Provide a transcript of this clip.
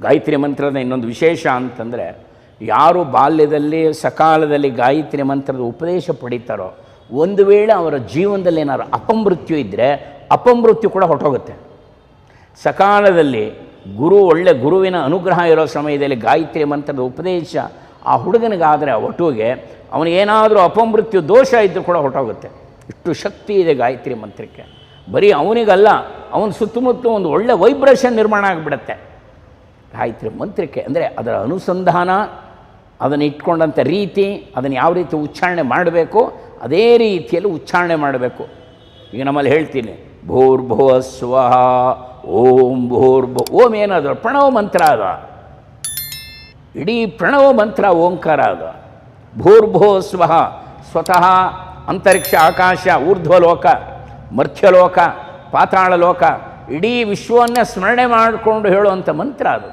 ಗಾಯತ್ರಿ ಮಂತ್ರದ ಇನ್ನೊಂದು ವಿಶೇಷ ಅಂತಂದರೆ, ಯಾರು ಬಾಲ್ಯದಲ್ಲಿ, ಸಕಾಲದಲ್ಲಿ ಗಾಯತ್ರಿ ಮಂತ್ರದ ಉಪದೇಶ ಪಡಿತಾರೋ, ಒಂದು ವೇಳೆ ಅವರ ಜೀವನದಲ್ಲಿ ಏನಾದ್ರು ಅಪಮೃತ್ಯು ಇದ್ದರೆ ಅಪಮೃತ್ಯು ಕೂಡ ಹೊರಟೋಗುತ್ತೆ. ಸಕಾಲದಲ್ಲಿ ಗುರು, ಒಳ್ಳೆ ಗುರುವಿನ ಅನುಗ್ರಹ ಇರೋ ಸಮಯದಲ್ಲಿ ಗಾಯತ್ರಿ ಮಂತ್ರದ ಉಪದೇಶ ಆ ಹುಡುಗನಿಗಾದರೆ ಆ ಒಟುಗೆ ಅವನಿಗೇನಾದರೂ ಅಪಮೃತ್ಯು ದೋಷ ಇದ್ದರೂ ಕೂಡ ಹೊರಟೋಗುತ್ತೆ. ಇಷ್ಟು ಶಕ್ತಿ ಇದೆ ಗಾಯತ್ರಿ ಮಂತ್ರಕ್ಕೆ. ಬರೀ ಅವನಿಗಲ್ಲ, ಅವನ ಸುತ್ತಮುತ್ತ ಒಂದು ಒಳ್ಳೆ ವೈಬ್ರೇಷನ್ ನಿರ್ಮಾಣ ಆಗಿಬಿಡುತ್ತೆ. ಗಾಯತ್ರಿ ಮಂತ್ರಕ್ಕೆ ಅಂದರೆ ಅದರ ಅನುಸಂಧಾನ, ಅದನ್ನು ಇಟ್ಕೊಂಡಂಥ ರೀತಿ, ಅದನ್ನು ಯಾವ ರೀತಿ ಉಚ್ಚಾರಣೆ ಮಾಡಬೇಕು, ಅದೇ ರೀತಿಯಲ್ಲಿ ಉಚ್ಚಾರಣೆ ಮಾಡಬೇಕು. ಈಗ ನಮ್ಮಲ್ಲಿ ಹೇಳ್ತೀನಿ, ಭೂರ್ಭುವ ಸ್ವಹ ಓಂ ಭೂರ್ಭು, ಓಂ ಏನಾದ್ರು, ಪ್ರಣವ ಮಂತ್ರ ಅದ ಇಡೀ ಪ್ರಣವ ಮಂತ್ರ ಓಂಕಾರ ಅದ ಭೂರ್ಭೋ ಸ್ವಹ ಸ್ವತಃ ಅಂತರಿಕ್ಷ, ಆಕಾಶ ಊರ್ಧ್ವಲೋಕ ಮರ್ತ್ಯಲೋಕ ಪಾತಾಳ ಲೋಕ, ಇಡೀ ವಿಶ್ವವನ್ನೇ ಸ್ಮರಣೆ ಮಾಡಿಕೊಂಡು ಹೇಳುವಂಥ ಮಂತ್ರ ಅದು.